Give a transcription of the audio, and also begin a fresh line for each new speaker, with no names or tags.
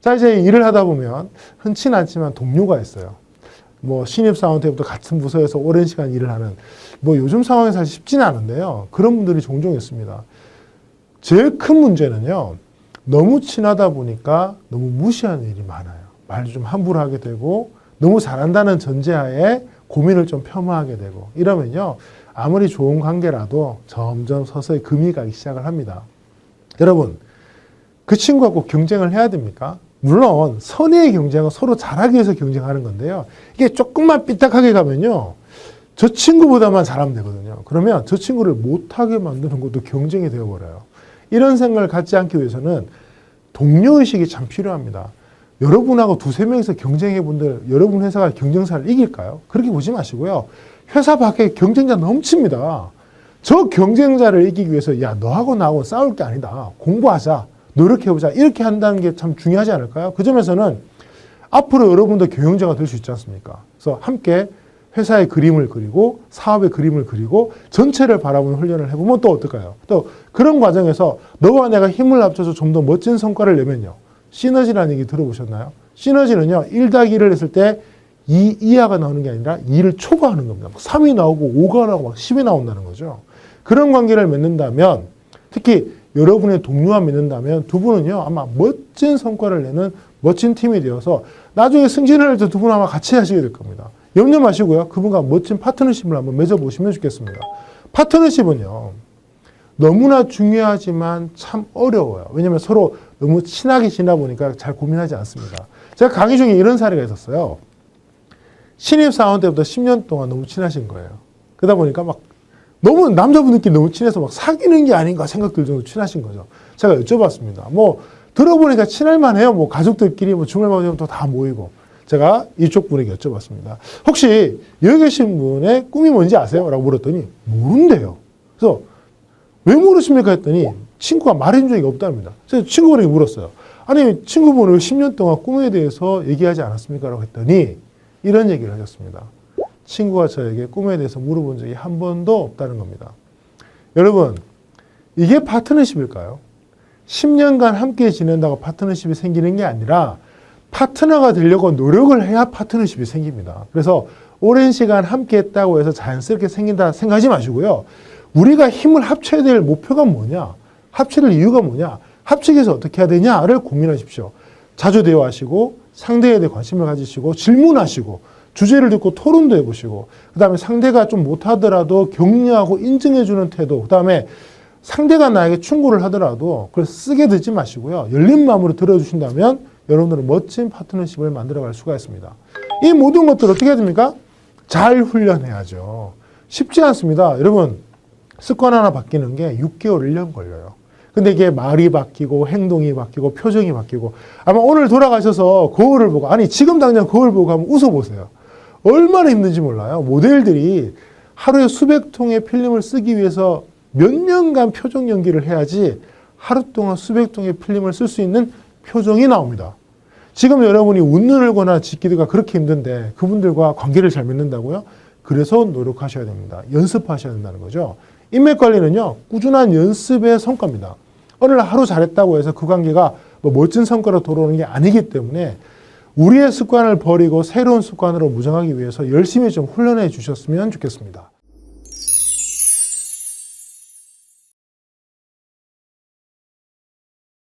자, 이제 일을 하다 보면 흔치는 않지만 동료가 있어요. 뭐 신입사원 때부터 같은 부서에서 오랜 시간 일을 하는 뭐 요즘 상황이 사실 쉽지는 않은데요. 그런 분들이 종종 있습니다. 제일 큰 문제는요. 너무 친하다 보니까 너무 무시하는 일이 많아요. 말도 좀 함부로 하게 되고 너무 잘한다는 전제하에 고민을 좀 폄하하게 되고 이러면요. 아무리 좋은 관계라도 점점 서서히 금이 가기 시작을 합니다. 여러분, 그 친구가 꼭 경쟁을 해야 됩니까? 물론 선의의 경쟁은 서로 잘하기 위해서 경쟁하는 건데요. 이게 조금만 삐딱하게 가면요. 저 친구보다만 잘하면 되거든요. 그러면 저 친구를 못하게 만드는 것도 경쟁이 되어버려요. 이런 생각을 갖지 않기 위해서는 동료의식이 참 필요합니다. 여러분하고 두세 명이서 경쟁해 본들 여러분 회사가 경쟁사를 이길까요? 그렇게 보지 마시고요. 회사 밖에 경쟁자 넘칩니다. 저 경쟁자를 이기기 위해서 야 너하고 나하고 싸울 게 아니다. 공부하자. 노력해보자. 이렇게 한다는 게 참 중요하지 않을까요? 그 점에서는 앞으로 여러분도 경영자가 될 수 있지 않습니까? 그래서 함께 회사의 그림을 그리고 사업의 그림을 그리고 전체를 바라보는 훈련을 해보면 또 어떨까요? 또 그런 과정에서 너와 내가 힘을 합쳐서 좀 더 멋진 성과를 내면요. 시너지라는 얘기 들어보셨나요? 시너지는요. 1 더하기 1을 했을 때 2 이하가 나오는 게 아니라 2를 초과하는 겁니다. 3이 나오고 5가 나오고 막 10이 나온다는 거죠. 그런 관계를 맺는다면 특히 여러분의 동료와 맺는다면 두 분은요. 아마 멋진 성과를 내는 멋진 팀이 되어서 나중에 승진을 할 때 두 분 아마 같이 하시게 될 겁니다. 염려 마시고요. 그분과 멋진 파트너십을 한번 맺어보시면 좋겠습니다. 파트너십은요. 너무나 중요하지만 참 어려워요. 왜냐하면 서로 너무 친하게 지나 보니까 잘 고민하지 않습니다. 제가 강의 중에 이런 사례가 있었어요. 신입사원 때부터 10년 동안 너무 친하신 거예요. 그러다 보니까 막 너무 남자분들끼리 너무 친해서 막 사귀는 게 아닌가 생각 들 정도로 친하신 거죠. 제가 여쭤봤습니다. 뭐 들어보니까 친할만 해요. 뭐 가족들끼리 뭐 주말마다 또다 모이고. 제가 이쪽 분에게 여쭤봤습니다. 혹시 여기 계신 분의 꿈이 뭔지 아세요? 라고 물었더니 모른대요. 그래서 왜 모르십니까? 했더니 친구가 말해준 적이 없답니다. 그래서 친구분에게 물었어요. 아니 친구분은 10년 동안 꿈에 대해서 얘기하지 않았습니까? 라고 했더니 이런 얘기를 하셨습니다. 친구가 저에게 꿈에 대해서 물어본 적이 한 번도 없다는 겁니다. 여러분, 이게 파트너십일까요? 10년간 함께 지낸다고 파트너십이 생기는 게 아니라 파트너가 되려고 노력을 해야 파트너십이 생깁니다. 그래서 오랜 시간 함께 했다고 해서 자연스럽게 생긴다 생각하지 마시고요. 우리가 힘을 합쳐야 될 목표가 뭐냐? 합쳐야 될 이유가 뭐냐? 합치기 위해서 어떻게 해야 되냐를 고민하십시오. 자주 대화하시고 상대에 대해 관심을 가지시고 질문하시고 주제를 듣고 토론도 해보시고 그 다음에 상대가 좀 못하더라도 격려하고 인정해주는 태도 그 다음에 상대가 나에게 충고를 하더라도 그걸 쓰게 듣지 마시고요. 열린 마음으로 들어주신다면 여러분들은 멋진 파트너십을 만들어갈 수가 있습니다. 이 모든 것들을 어떻게 해야 됩니까? 잘 훈련해야죠. 쉽지 않습니다. 여러분 습관 하나 바뀌는 게 6개월, 1년 걸려요. 근데 이게 말이 바뀌고 행동이 바뀌고 표정이 바뀌고 아마 오늘 돌아가셔서 거울을 보고 아니 지금 당장 거울 보고 한번 웃어보세요. 얼마나 힘든지 몰라요. 모델들이 하루에 수백 통의 필름을 쓰기 위해서 몇 년간 표정 연기를 해야지 하루 동안 수백 통의 필름을 쓸 수 있는 표정이 나옵니다. 지금 여러분이 웃는 을거나 짓기가 그렇게 힘든데 그분들과 관계를 잘 맺는다고요? 그래서 노력하셔야 됩니다. 연습하셔야 된다는 거죠. 인맥 관리는요, 꾸준한 연습의 성과입니다. 날 하루 잘했다고 해서 그 관계가 뭐 멋진 성과로 돌아오는 게 아니기 때문에 우리의 습관을 버리고 새로운 습관으로 무장하기 위해서 열심히 좀 훈련해 주셨으면 좋겠습니다.